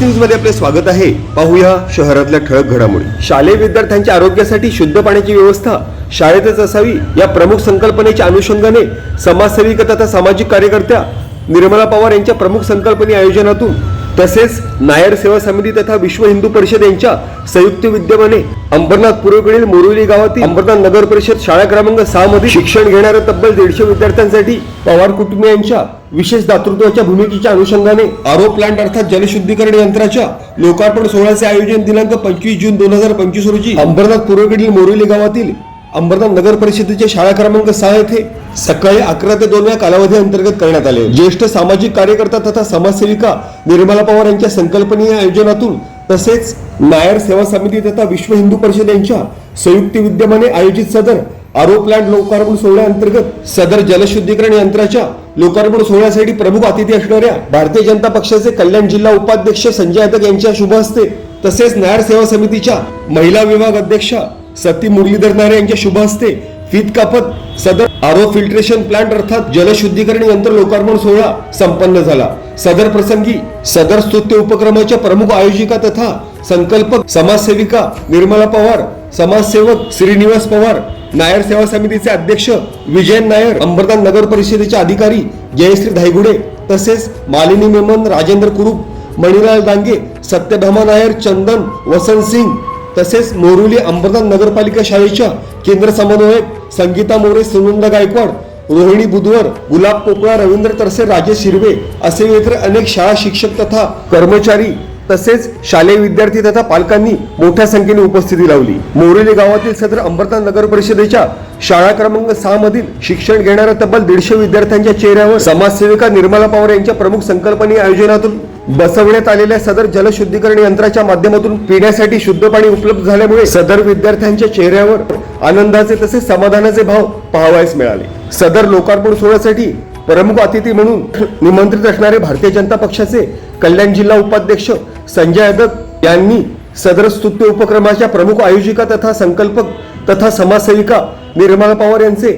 न्यूजमध्ये आपले स्वागत आहे. पाहूया शहरातल्या ठळक घडामोडी. शालेय विद्यार्थ्यांच्या आरोग्यासाठी शुद्ध पाण्याची व्यवस्था शाळेतच असावी या प्रमुख संकल्पनेच्या अनुषंगाने समाजसेविका तथा सामाजिक कार्यकर्त्या निर्मला पवार यांच्या प्रमुख संकल्पने आयोजनातून तसेच नायर सेवा समिती तथा विश्व हिंदू परिषद यांच्या संयुक्त विद्यमाने अंबरनाथ पूर्वेकडील मोरुली गावातील अंबरनाथ नगर परिषद शाळा क्रमांक सहा मध्ये शिक्षण घेणाऱ्या तब्बल दीडशे विद्यार्थ्यांसाठी पवार कुटुंबियांच्या विशेष दातृत्वाच्या भूमिकेच्या अनुषंगाने आरो प्लांट अर्थात जलशुद्धीकरण यंत्राच्या लोकार्पण सोहळ्याचे आयोजन दिनांक पंचवीस जून दोन हजार पंचवीस रोजी अंबरनाथ पूर्वेकडील मोरुली गावातील अंबरनाथ नगर परिषदेच्या शाळा क्रमांक सहा येथे सकाळी अकरा ते दोन या कालावधी अंतर्गत करण्यात आले. ज्येष्ठ सामाजिक कार्यकर्ता तथा समाजसेविका निर्मला पवार यांच्या संकल्पनीय आयोजनातून तसेच नायर सेवा समिती तथा विश्व हिंदू परिषद यांच्या संयुक्त विद्यमाने आयोजित सदर आरो प्लांट लोकार्पण सोहळ्याअंतर्गत सदर जलशुद्धीकरण यंत्राच्या लोकार्पण सोहळ्यासाठी प्रमुख अतिथी असणाऱ्या भारतीय जनता पक्षाचे कल्याण जिल्हा उपाध्यक्ष संजय यादव यांच्या शुभ हस्ते तसेच नायर सेवा समितीच्या महिला विभाग अध्यक्षा सती मुरलीधर नारे यांच्या शुभ हस्ते फीत कापत सदर आरो फिल्ट्रेशन प्लांट अर्थात जलशुद्धीकरण यंत्र लोकार्पण सोहळा संपन्न झाला. सदर प्रसंगी सदर स्तुत्य उपक्रमाच्या प्रमुख आयोजिका तथा संकल्पक समाजसेविका निर्मला पवार समाजसेवक श्रीनिवास पवार नायर सेवा समितीचे अध्यक्ष विजयन नायर अंबरदान नगर परिषदेचे अधिकारी जयश्री धायगुडे तसेच मालिनी मेमन राजेंद्र कुरुप मणिलाल दांगे सत्यभामा नायर चंदन वसंत सिंग तसेच मोरुली अंबरनाथ नगरपालिका शाळेच्या केंद्र समन्वयक संगीता मोरे सुनंदा गायकवाड रोहिणी बुधवर गुलाब कोकळा रवींद्र तरसे राजेश शिरवे असे इतर अनेक शाळा शिक्षक तथा कर्मचारी तसेच शालेय विद्यार्थी तथा पालकांनी मोठ्या संख्येने उपस्थिती लावली. मोरेली गावातील सदर अंबरनाथ नगर परिषदेच्या शाळा क्रमांक सहा मधील शिक्षण घेणाऱ्या तब्बल दीडशे विद्यार्थ्यांच्या चेहऱ्यावर समाजसेविका निर्मला पवार यांच्या प्रमुख संकल्पनीय आयोजनातून बसवण्यात आलेल्या सदर जलशुद्धीकरण यंत्राच्या माध्यमातून पिण्यासाठी शुद्ध पाणी उपलब्ध झाल्यामुळे सदर विद्यार्थ्यांच्या चेहऱ्यावर आनंदाचे तसेच समाधानाचे भाव पाहावयास मिळाले. सदर लोकार्पण सोहळ्यासाठी प्रमुख अतिथी म्हणून निमंत्रित असणारे भारतीय जनता पक्षाचे कल्याण जिल्हा उपाध्यक्ष संजय यादव यांनी सदर स्तुत्य उपक्रमाच्या प्रमुख आयोजिका तथा संकल्पक तथा समाजसेविका निर्मला पवार यांचे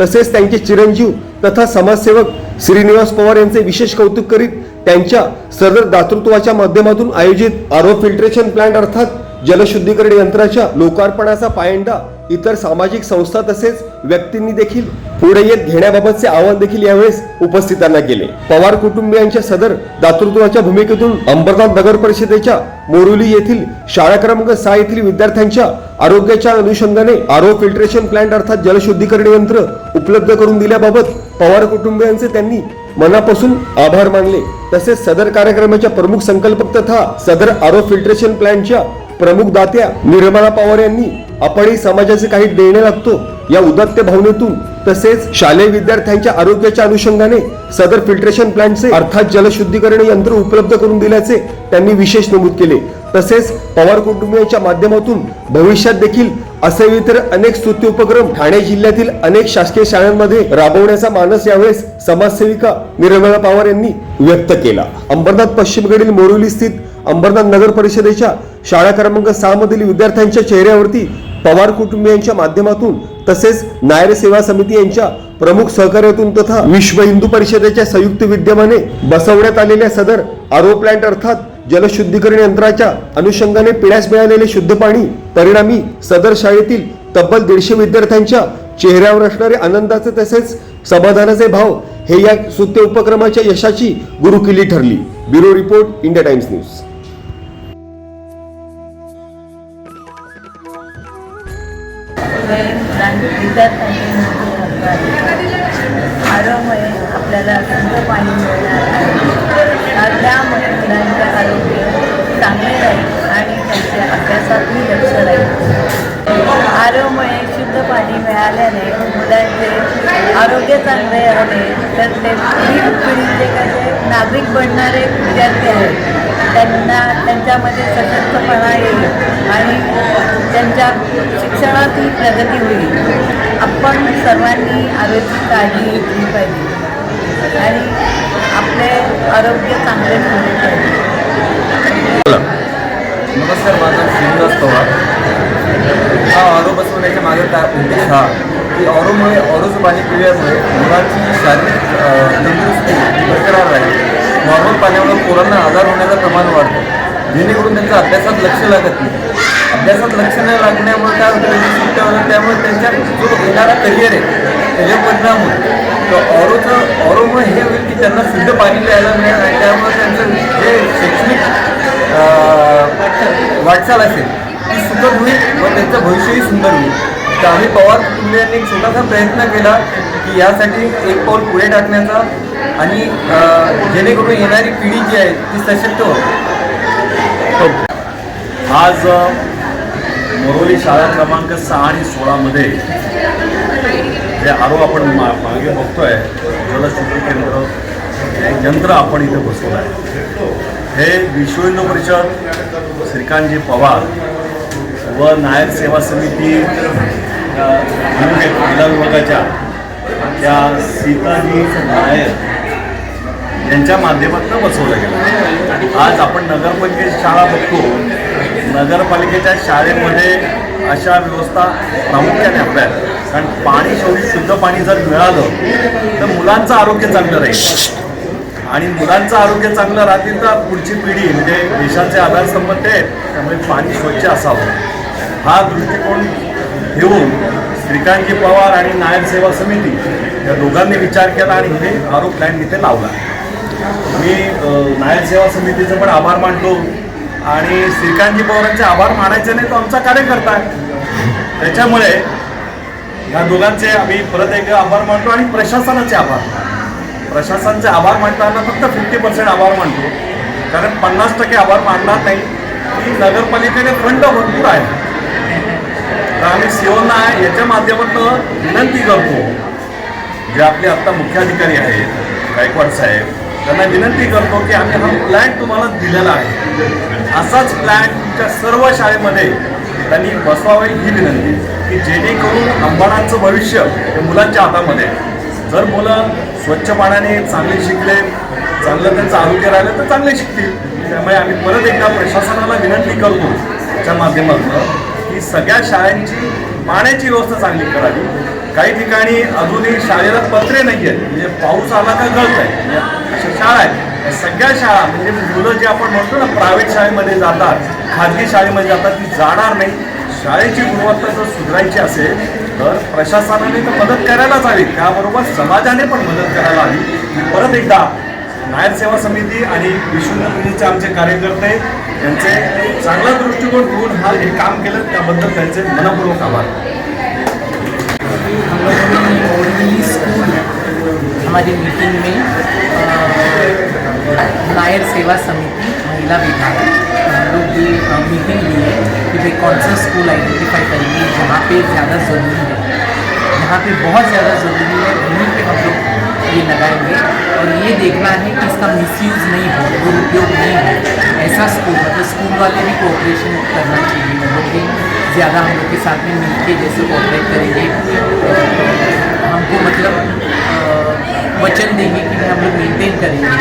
तसेच त्यांचे चिरंजीव तथा समाजसेवक श्रीनिवास पवार यांचे विशेष कौतुक करीत त्यांच्या सदर दातृत्वाच्या माध्यमातून आयोजित आरो फिल्ट्रेशन प्लांट अर्थात जलशुद्धीकरण यंत्राच्या लोकार्पणाचा पायंडा इतर सामाजिक संस्था तसेच व्यक्तींनी देखील पुढे येत घेण्याबाबतचे आवाहन देखील यावेळेस उपस्थितांना केले. पवार कुटुंबियांच्या सदर दातृत्वाच्या भूमिकेतून अंबरनाथ नगर परिषदेच्या मोरुली येथील शाळा क्रमांक सहा येथील विद्यार्थ्यांच्या आरोग्याच्या अनुषंगाने आरो फिल्ट्रेशन प्लांट अर्थात जलशुद्धीकरण यंत्र उपलब्ध करून दिल्याबाबत पवार कुटुंबियांचे त्यांनी मनापासून आभार मानले. तसेच सदर कार्यक्रमाच्या प्रमुख संकल्पक तथा सदर आरो फिल्ट्रेशन प्लांटच्या प्रमुख दात्या निर्मला पवार यांनी आपणही समाजाचे काही देणे लागतो या उदात्त भावनेतून. तसेच शालेय विद्यार्थ्यांच्या आरोग्याच्या अनुषंगाने सदर फिल्ट्रेशन प्लांटचे अर्थात जलशुद्धीकरण यंत्र उपलब्ध करून दिल्याचे त्यांनी विशेष नमूद केले. तसेच पवार कुटुंबियांच्या माध्यमातून भविष्यात देखील असे इतर अनेक स्तुत्य उपक्रम ठाणे जिल्ह्यातील अनेक शासकीय शाळांमध्ये राबवण्याचा मानस यावेळेस समाजसेविका निर्मला पवार यांनी व्यक्त केला. अंबरनाथ पश्चिमेकडील मोरुली स्थित अंबरनाथ नगर परिषदेच्या शाळा क्रमांक सहा मधील विद्यार्थ्यांच्या चेहऱ्यावरती पवार कुटुंबियांच्या माध्यमातून तसेच नायर सेवा समिती यांच्या प्रमुख सहकार्यातून तथा विश्व हिंदू परिषदेच्या संयुक्त विद्यमाने बसवण्यात आलेल्या सदर आरो प्लांट अर्थात जलशुद्धीकरण यंत्राच्या अनुषंगाने पिण्यास मिळालेले शुद्ध पाणी परिणामी सदर शाळेतील तब्बल दीडशे विद्यार्थ्यांच्या चेहऱ्यावर असणारे आनंदाचे तसेच समाधानाचे भाव हे या सुत्य उपक्रमाच्या यशाची गुरुकिल्ली ठरली. Bureau report India Times news. आरोमुळे आपल्याला शुद्ध पाणी मिळणार आहे. त्यामुळे मुलांचे आरोग्य चांगले राहील आणि त्यांच्या अभ्यासातही लक्ष राहील. आरोग्यमुळे शुद्ध पाणी मिळाल्याने मुलांचे आरोग्य चांगले आहे तर ते पुढील पिढीचे कसे नागरिक बनणारे विद्यार्थी आहेत त्यांना त्यांच्यामध्ये सशक्तपणा येईल आणि त्यांच्या शिक्षणातही प्रगती होईल. आपण सर्वांनी आरोग्य काळजी घेतली पाहिजे. आणि आपले आरोग्य चांगले ठेवले पाहिजे. नमस्कार माझं नाव श्रीनिवास पवार. हा ऑरो बसवण्याच्या मागे उद्देश हा की ऑरोमुळे ऑरोचं पाणी पिल्यामुळे मुलांची शारीरिक तंदुरुस्ती बरकरार राहील. नॉर्मल पाण्यामुळे पोरांना आजार होण्याचं प्रमाण वाढतं. जेणेकरून त्यांचं अभ्यासात लक्ष लागत नाही. अभ्यासात लक्ष न लागण्यामुळे काय होतं त्यांची सुट्ट्या होतात त्यामुळे त्यांच्या जो येणारा करिअर आहे त्याच्यावर परिणाम होतो तर ऑरोचं ऑरोमुळे हे होईल की त्यांना शुद्ध पाणी प्यायला मिळेल आणि त्यामुळे त्यांचं जे शैक्षणिक वाटचाल असेल ती सुखद होईल व त्यांचं भविष्यही सुंदर होईल. तर आम्ही पवार कुटुंबियांनी एक छोटासा प्रयत्न केला की यासाठी एक पाऊल पुढे टाकण्याचा आणि जेणेकरून येणारी पिढी जी आहे ती सशक्त हो. आज मोरोली शाळा क्रमांक सहा आणि सोळामध्ये जे आरोप आपण मा मागे बघतोय. जलशुद्धी केंद्र हे यंत्र आपण इथे बसवलं आहे. हे विश्व हिंदू परिषद श्रीकांतजी पवार व नायक सेवा समिती अ, म्हणजे महिला विभागाच्या त्या सीताजी नायर यांच्या माध्यमातून बसवलं गेलं. आज आपण नगरपालिकेची शाळा बघतो. नगरपालिकेच्या शाळेमध्ये अशा व्यवस्था प्रामुख्याने आपल्या कारण पाणी शेवटी शुद्ध पाणी जर मिळालं तर मुलांचं आरोग्य चांगलं राहील. आणि मुलांचं आरोग्य चांगलं राहतील तर पुढची पिढी म्हणजे देशाचे आधारस्तंभ ते आहेत. त्यामुळे पाणी स्वच्छ असावं. हा दृष्टिकोन घेऊन श्रीकांतजी पवार आणि नायर सेवा समिती या दोघांनी विचार केला आणि हे आरोप प्लॅन इथे लावला. मी नायर सेवा समितीचं पण आभार मानतो आणि श्रीकांतजी पवारांचे आभार मानायचे नाही तो आमचा कार्यकर्ता आहे. त्याच्यामुळे या दोघांचे आम्ही परत एकदा आभार मानतो आणि प्रशासनाचे आभार प्रशासनाचे आभार मानताना फक्त फिफ्टी पर्सेंट आभार मानतो. कारण पन्नास टक्के आभार मानणार नाही. की नगरपालिकेने फंड भरपूर आहे. आम्ही सीओना याच्या माध्यमातून विनंती करतो. जे आपले आत्ता मुख्याधिकारी आहेत गायकवाड साहेब त्यांना विनंती करतो की आम्ही हा प्लॅन तुम्हाला दिलेला आहे. असाच प्लॅन तुमच्या सर्व शाळेमध्ये त्यांनी बसवावे ही विनंती की जेणेकरून अंबाडांचं भविष्य हे मुलांच्या हातामध्ये जर मुलं स्वच्छ पाण्याने चांगले शिकले चांगलं त्यांचं आरोग्य राहिलं तर चांगले शिकतील. त्यामुळे आम्ही परत एकदा प्रशासनाला विनंती करतो त्याच्या माध्यमातून सगळ्या शाळांची पाण्याची व्यवस्था चांगली करावी. काही ठिकाणी अजूनही शाळेला पत्रे नाही आहेत. म्हणजे पाऊस आला का गळत आहे. म्हणजे अशा शाळा आहेत. सगळ्या शाळा म्हणजे मुलं जे आपण म्हणतो ना प्रायव्हेट शाळेमध्ये जातात खाजगी शाळेमध्ये जातात ती जाणार नाही. शाळेची गुणवत्ता जर सुधारायची असेल तर प्रशासनाने तर मदत करायलाच हवी. त्याबरोबर समाजाने पण मदत करायला हवी. परत एकदा नायर सेवा समिती आणि विश्वनगरीचे आमचे कार्यकर्ते यांचे चांगला दृष्टिकोन ठेवून हा हे काम केलं त्याबद्दल त्यांचे मनपूर्वक आभार. स्कूल हमारी मीटिंग में नायर सेवा समिति महिला विभाग हम लोग ये मीटिंग ली है कि भाई कौन सा स्कूल आइडेंटिफाई करेंगे जहाँ पे ज़्यादा ज़रूरी है। यहाँ पे बहुत ज़्यादा ज़रूरी है वहीं पे हम लोग ये लगाएंगे। और ये देखना है कि इसका मिसयूज़ नहीं हो दुरुपयोग नहीं हो ऐसा स्कूल मतलब स्कूल वाले भी कोऑपरेशन करना चाहिए लोग भी ज़्यादा हम लोग के साथ में मिलके जैसे कोऑपरेट करेंगे हमको मतलब वचन देंगे कि हम लोग मेनटेन करेंगे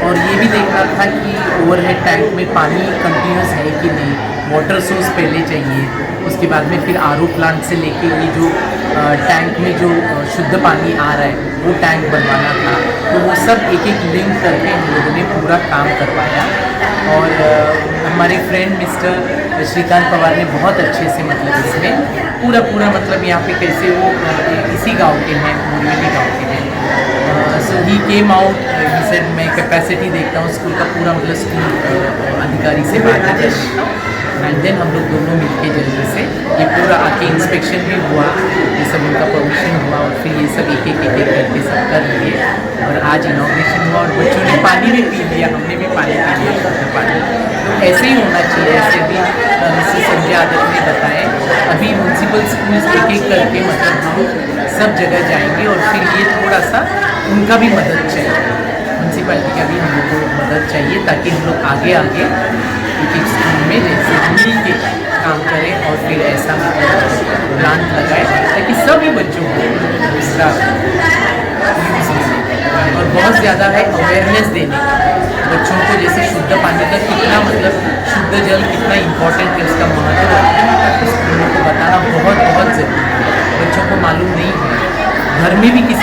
और ये भी देखना था कि ओवरहेड टैंक में पानी कंटिन्यूस है कि नहीं वाटर सोर्स पहले चाहिए। उसके बाद में फिर आर प्लांट से लेके ये जो टैंक में जो शुद्ध पानी आ रहा है, वो टैंक बनवाना था। तो वो सब एक एक लिंक करके हम लोगों ने पूरा काम करवाया। और हमारे फ्रेंड मिस्टर श्रीकांत पवार ने बहुत अच्छे से मतलब इसमें पूरा पूरा मतलब यहाँ पे कैसे वो इसी गाँव के हैं मुरवेली गाँव के हैं। So he came out he said मैं कैपेसिटी देखता हूँ स्कूल का पूरा मतलब स्कूल अधिकारी से बात हूँ। एंड देन हम लोग दोनों मिलके जल्दी से ये पूरा आके इंस्पेक्शन भी हुआ, ये सब उनका परमिशन हुआ और फिर ये सब एक एक एक करके सब कर लिए। और आज इनाग्रेशन हुआ और बच्चों ने पानी भी पी लिया, हमने भी पानी पी लिया पानी तो ऐसे ही होना चाहिए, ऐसे भी मिसेस संजय यादव ने बताए अभी म्यूनसिपल स्कूल्स एक एक करके मतलब हम सब जगह जाएँगे और फिर ये थोड़ा सा उनका भी मदद चाहिए। म्यूनसिपैलिटी का भी हम लोग को मदद चाहिए ताकि हम लोग आगे आगे एक स्कूल में जैसे मिल के काम करें और फिर ऐसा प्लान लगाए ताकि सभी बच्चों को इसका और बहुत ज़्यादा है अवेयरनेस देने बच्चों को जैसे शुद्ध पानी का कितना मतलब शुद्ध जल कितना इम्पोर्टेंट है उसका महत्व स्कूलों को बताना बहुत बहुत ज़रूरी है। बच्चों को मालूम नहीं है। घर में भी किसी